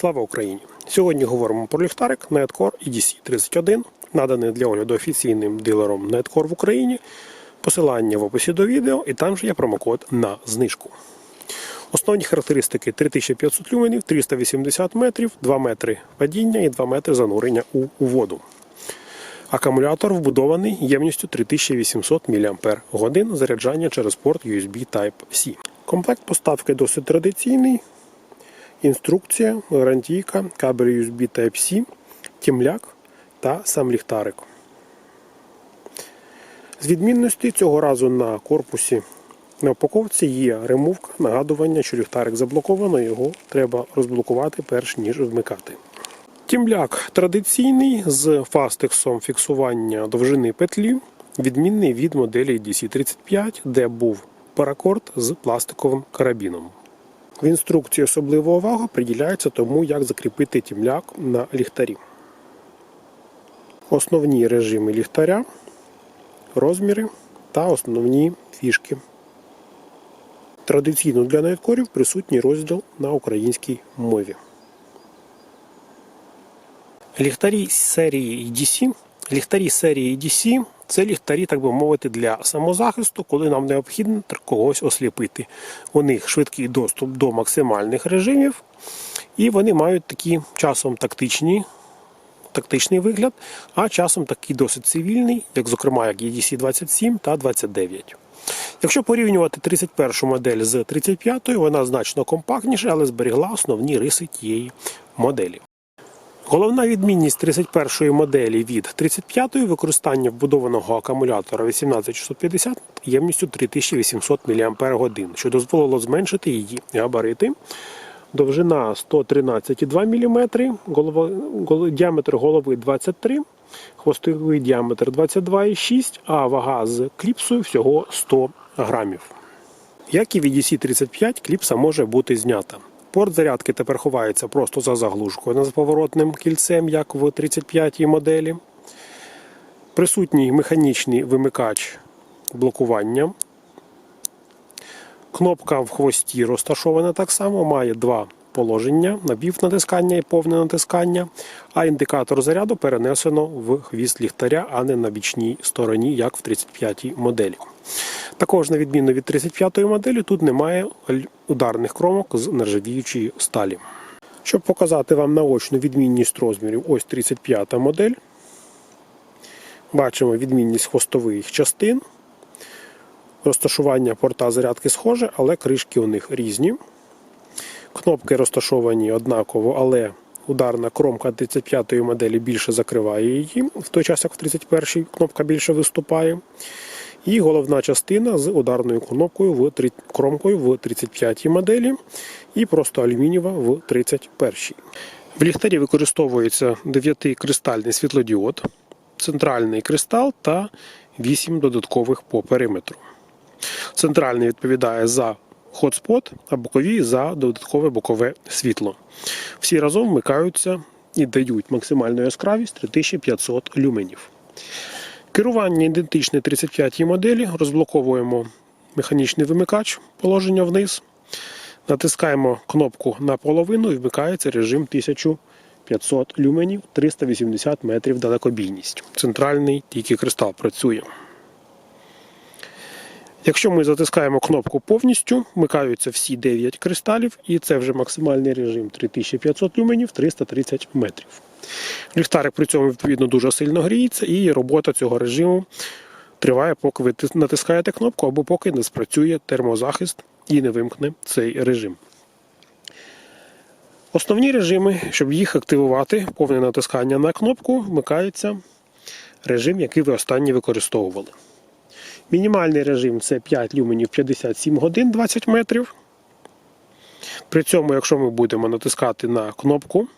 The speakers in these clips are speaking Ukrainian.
Слава Україні! Сьогодні говоримо про ліхтарик Netcore EDC31, наданий для огляду офіційним дилером Netcore в Україні. Посилання в описі до відео, і там же є промокод на знижку. Основні характеристики 3500 люменів, 380 метрів, 2 метри падіння і 2 метри занурення у воду. Акумулятор вбудований ємністю 3800 мАч, заряджання через порт USB Type-C. Комплект поставки досить традиційний. Інструкція, гарантійка, кабель USB Type-C, тімляк та сам ліхтарик. З відмінності цього разу на корпусі на упаковці є ремувка, нагадування, що ліхтарик заблоковано, його треба розблокувати перш ніж вмикати. Тімляк традиційний з фастексом фіксування довжини петлі, відмінний від моделі DC35, де був паракорд з пластиковим карабіном. В інструкції особлива увага приділяється тому, як закріпити тімляк на ліхтарі. Основні режими ліхтаря, розміри та основні фішки. Традиційно для найткорів присутній розділ на українській мові. Ліхтарі серії EDC. Ліхтарі серії EDC це ліхтарі, так би мовити, для самозахисту, коли нам необхідно когось осліпити. У них швидкий доступ до максимальних режимів, і вони мають такі часом тактичні, тактичний вигляд, а часом такий досить цивільний, як, зокрема, як EDC 27 та 29. Якщо порівнювати 31 модель з 35, вона значно компактніша, але зберігла основні риси тієї моделі. Головна відмінність 31-ї моделі від 35-ї використання вбудованого акумулятора 18650 ємністю 3800 мАч, що дозволило зменшити її габарити. Довжина 113,2 мм, діаметр голови 23 хвостовий діаметр 22,6 а вага з кліпсою всього 100 грамів. Як і від DC35, кліпса може бути знята. Порт зарядки тепер ховається просто за заглушкою над поворотним кільцем, як в 35-й моделі. Присутній механічний вимикач блокування. Кнопка в хвості розташована так само, має два положення: напівнатискання і повне натискання, а індикатор заряду перенесено в хвіст ліхтаря, а не на бічній стороні, як в 35-й моделі. Також, на відміну від 35-ї моделі, тут немає ударних кромок з нержавіючої сталі. Щоб показати вам наочну відмінність розмірів, ось 35-та модель. Бачимо відмінність хвостових частин. Розташування порта зарядки схоже, але кришки у них різні. Кнопки розташовані однаково, але ударна кромка 35-ї моделі більше закриває її, в той час як в 31-й кнопка більше виступає. І головна частина з ударною кнопкою в кромкою в 35-й моделі і просто алюмінієва в 31-й. В ліхтарі використовується 9-кристальний світлодіод, центральний кристал та 8 додаткових по периметру. Центральний відповідає за хотспот, а бокові за додаткове бокове світло. Всі разом вмикаються і дають максимальну яскравість 3500 люменів. Керування ідентичне 35-й моделі. Розблоковуємо механічний вимикач, положення вниз. Натискаємо кнопку на половину і вмикається режим 1500 люменів 380 метрів далекобійність. Центральний тільки кристал працює. Якщо ми затискаємо кнопку повністю, вмикаються всі 9 кристалів, і це вже максимальний режим 3500 люменів 330 метрів. Ліхтарик при цьому відповідно дуже сильно гріється, і робота цього режиму триває, поки ви натискаєте кнопку або поки не спрацює термозахист і не вимкне цей режим. Основні режими, щоб їх активувати, повне натискання на кнопку, вмикається режим, який ви останній використовували. Мінімальний режим це 5 люменів 57 годин 20 метрів. При цьому, якщо ми будемо натискати на кнопку,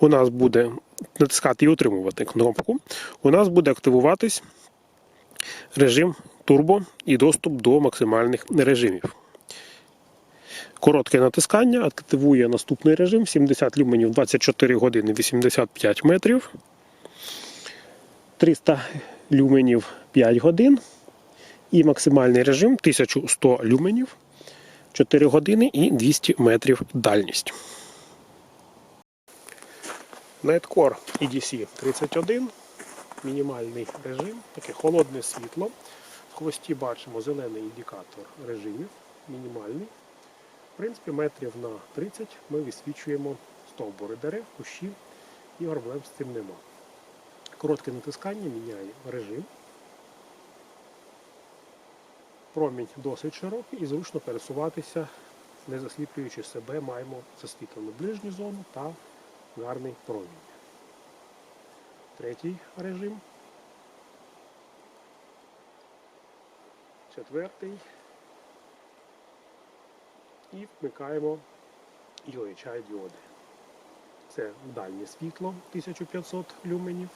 у нас буде натискати і утримувати кнопку, у нас буде активуватись режим турбо і доступ до максимальних режимів. Коротке натискання активує наступний режим 70 люменів 24 години 85 метрів. 300 люменів 5 годин. І максимальний режим 1100 люменів 4 години і 200 метрів дальність. Nightcore EDC 31, мінімальний режим, таке холодне світло. В хвості бачимо зелений індикатор режимів, мінімальний. В принципі, метрів на 30 ми висвічуємо стовбури дерев, кущів і проблем з цим нема. Коротке натискання міняє режим. Промінь досить широкий і зручно пересуватися, не засліплюючи себе, маємо засвітлену ближню зону та гарний промінь. Третій режим. Четвертий. І вмикаємо UHI діоди. Це дальнє світло 1500 люменів,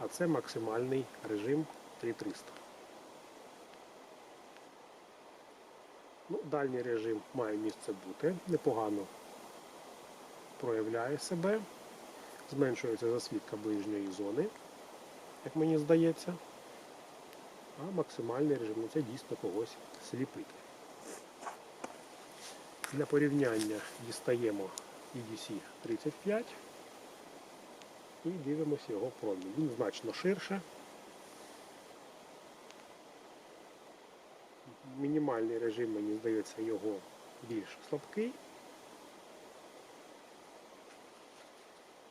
а це максимальний режим 3300. Ну, дальній режим має місце бути, непогано проявляє себе, зменшується засвітка ближньої зони, як мені здається. А максимальний режим ну, це дійсно когось сліпити. Для порівняння дістаємо EDC 35 і дивимося його промінь. Він значно ширше. Мінімальний режим, мені здається, його більш слабкий.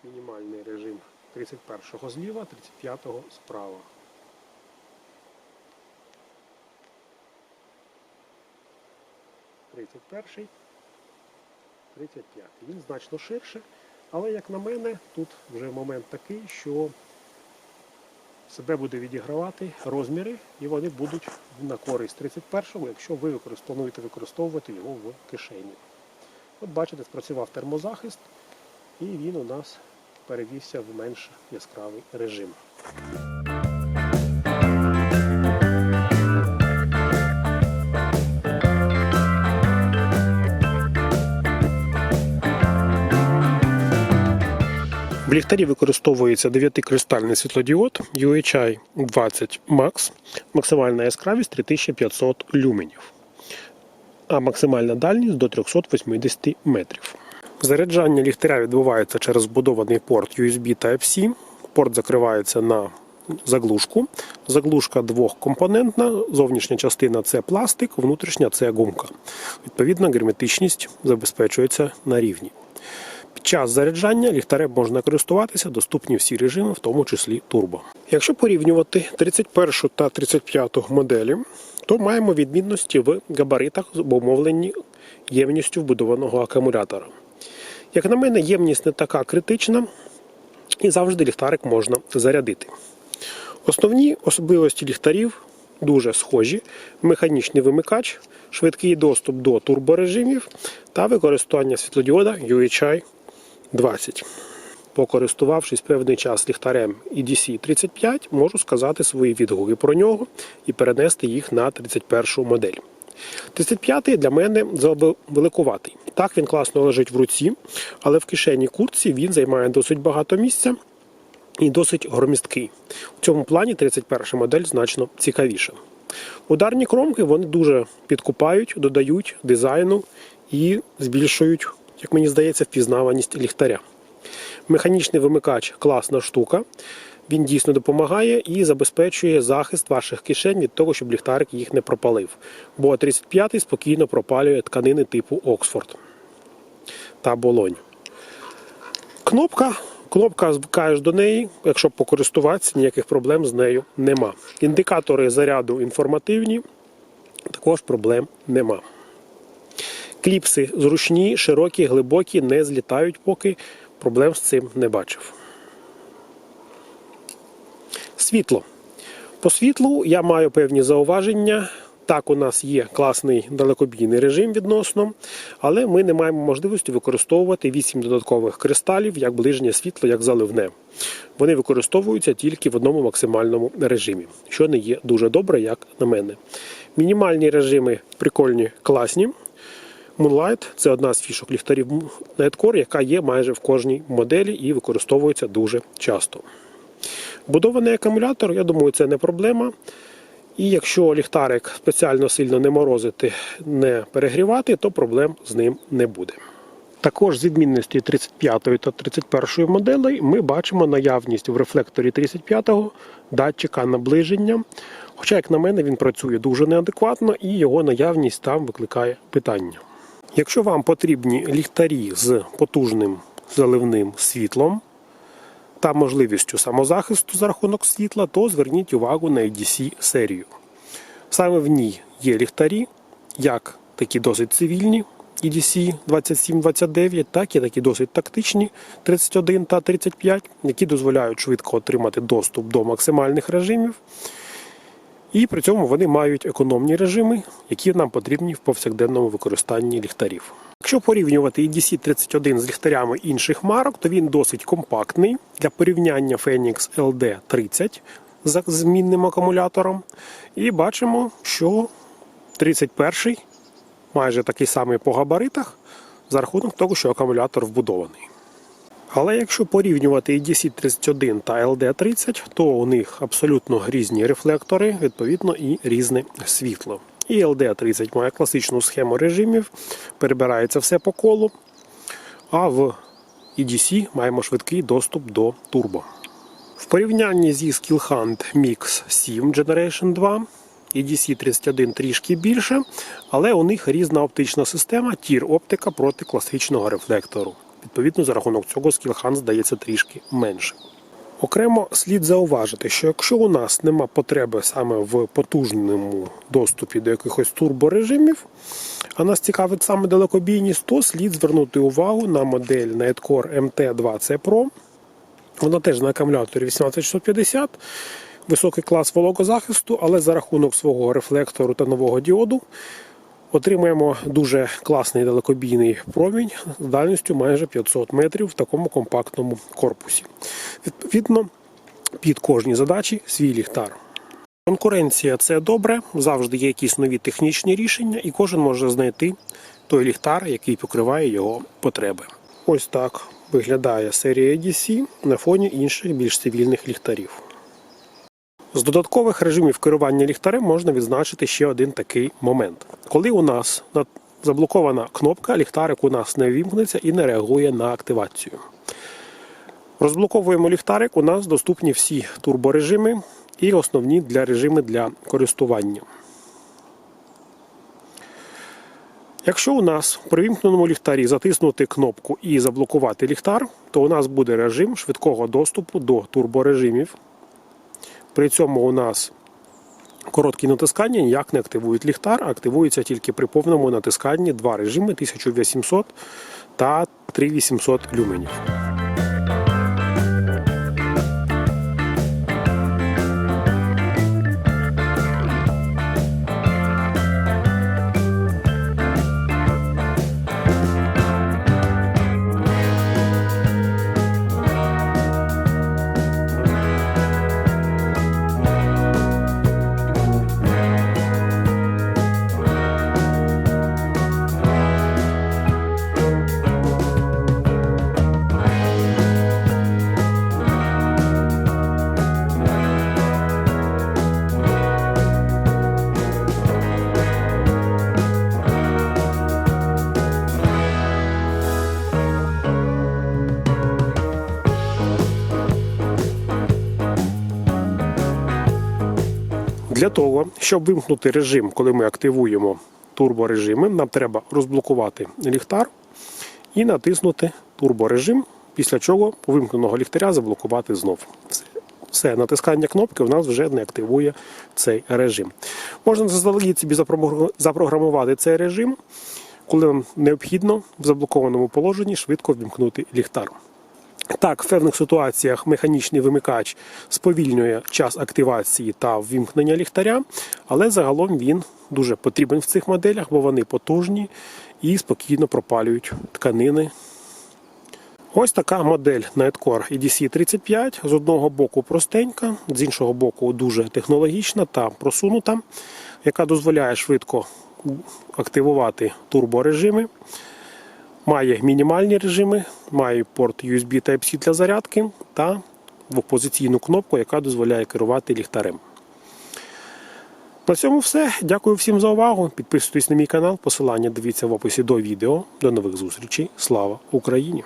Мінімальний режим 31-го зліва, 35-го справа. Тридцять перший, 35. Він значно ширше, але, як на мене, тут вже момент такий, що себе буде відігравати розміри, і вони будуть на користь 31-го, якщо ви плануєте використовувати його в кишені. От бачите, спрацював термозахист, і він у нас перевівся в менш яскравий режим. В ліхтарі використовується 9-кристальний світлодіод UHI 20 Max, максимальна яскравість 3500 люменів, а максимальна дальність до 380 метрів. Заряджання ліхтаря відбувається через вбудований порт USB Type-C. Порт закривається на заглушку. Заглушка двохкомпонентна, зовнішня частина це пластик, внутрішня це гумка. Відповідно, герметичність забезпечується на рівні. Під час заряджання ліхтарем можна користуватися, доступні всі режими, в тому числі турбо. Якщо порівнювати 31 та 35 моделі, то маємо відмінності в габаритах, обумовлені ємністю вбудованого акумулятора. Як на мене, ємність не така критична, і завжди ліхтарик можна зарядити. Основні особливості ліхтарів дуже схожі: механічний вимикач, швидкий доступ до турборежимів та використання світлодіода UHI 20. Покористувавшись певний час ліхтарем EDC 35, можу сказати свої відгуки про нього і перенести їх на 31 модель. 35-й для мене великуватий. Так він класно лежить в руці, але в кишені куртці він займає досить багато місця і досить громісткий. У цьому плані 31 модель значно цікавіша. Ударні кромки вони дуже підкупають, додають дизайну і збільшують, як мені здається, впізнаваність ліхтаря. Механічний вимикач класна штука. Він дійсно допомагає і забезпечує захист ваших кишень від того, щоб ліхтарик їх не пропалив. Бо 35-й спокійно пропалює тканини типу Оксфорд та Болонь. Кнопка. Кнопка звикаєш до неї, якщо покористуватися, ніяких проблем з нею нема. Індикатори заряду інформативні, також проблем нема. Кліпси зручні, широкі, глибокі, не злітають, поки проблем з цим не бачив. Світло. По світлу я маю певні зауваження. Так, у нас є класний далекобійний режим відносно, але ми не маємо можливості використовувати 8 додаткових кристалів як ближнє світло, як заливне. Вони використовуються тільки в одному максимальному режимі, що не є дуже добре, як на мене. Мінімальні режими прикольні, класні. Moonlight – це одна з фішок ліхтарів Nightcore, яка є майже в кожній моделі і використовується дуже часто. Будований акумулятор, я думаю, це не проблема. І якщо ліхтарик спеціально сильно не морозити, не перегрівати, то проблем з ним не буде. Також з відмінності 35 та 31 моделей ми бачимо наявність в рефлекторі 35-го датчика наближення. Хоча, як на мене, він працює дуже неадекватно і його наявність там викликає питання. Якщо вам потрібні ліхтарі з потужним заливним світлом та можливістю самозахисту за рахунок світла, то зверніть увагу на EDC серію. Саме в ній є ліхтарі, як такі досить цивільні EDC 2729, так і такі досить тактичні 31 та 35, які дозволяють швидко отримати доступ до максимальних режимів. І при цьому вони мають економні режими, які нам потрібні в повсякденному використанні ліхтарів. Якщо порівнювати EDC 31 з ліхтарями інших марок, то він досить компактний для порівняння Phoenix LD 30 з змінним акумулятором. І бачимо, що 31 майже такий самий по габаритах за рахунок того, що акумулятор вбудований. Але якщо порівнювати EDC 31 та LD 30, то у них абсолютно різні рефлектори, відповідно, і різне світло. І LD 30 має класичну схему режимів, перебирається все по колу. А в EDC маємо швидкий доступ до турбо. В порівнянні зі Skillhunt Mix 7 Generation 2 EDC 31 трішки більше, але у них різна оптична система, тір оптика проти класичного рефлектору. Відповідно, за рахунок цього Skillhunt здається трішки менше. Окремо слід зауважити, що якщо у нас нема потреби саме в потужному доступі до якихось турборежимів, а нас цікавить саме далекобійність, то слід звернути увагу на модель Nightcore MT2C Pro. Вона теж на акумуляторі 18650, високий клас вологозахисту, але за рахунок свого рефлектору та нового діоду отримаємо дуже класний далекобійний промінь з дальністю майже 500 метрів в такому компактному корпусі. Відповідно, під кожні задачі свій ліхтар. Конкуренція це добре, завжди є якісь нові технічні рішення, і кожен може знайти той ліхтар, який покриває його потреби. Ось так виглядає серія EDC на фоні інших більш цивільних ліхтарів. З додаткових режимів керування ліхтарем можна відзначити ще один такий момент. Коли у нас заблокована кнопка, ліхтарик у нас не вімкнеться і не реагує на активацію. Розблоковуємо ліхтарик, у нас доступні всі турборежими і основні для режими для користування. Якщо у нас при вімкненому ліхтарі затиснути кнопку і заблокувати ліхтар, то у нас буде режим швидкого доступу до турборежимів. При цьому у нас короткі натискання ніяк не активують ліхтар, активується тільки при повному натисканні два режими 1800 та 3800 люменів. Для того, щоб вимкнути режим, коли ми активуємо турборежими, нам треба розблокувати ліхтар і натиснути турборежим, після чого вимкненого ліхтаря заблокувати знов. Все. Натискання кнопки у нас вже не активує цей режим. Можна заздалегідь собі запрограмувати цей режим, коли нам необхідно в заблокованому положенні швидко вімкнути ліхтар. Так, в певних ситуаціях механічний вимикач сповільнює час активації та ввімкнення ліхтаря, але загалом він дуже потрібен в цих моделях, бо вони потужні і спокійно пропалюють тканини. Ось така модель Nightcore EDC 35. З одного боку простенька, з іншого боку дуже технологічна та просунута, яка дозволяє швидко активувати турборежими. Має мінімальні режими, має порт USB Type-C для зарядки та двопозиційну кнопку, яка дозволяє керувати ліхтарем. На цьому все. Дякую всім за увагу. Підписуйтесь на мій канал. Посилання дивіться в описі до відео. До нових зустрічей. Слава Україні!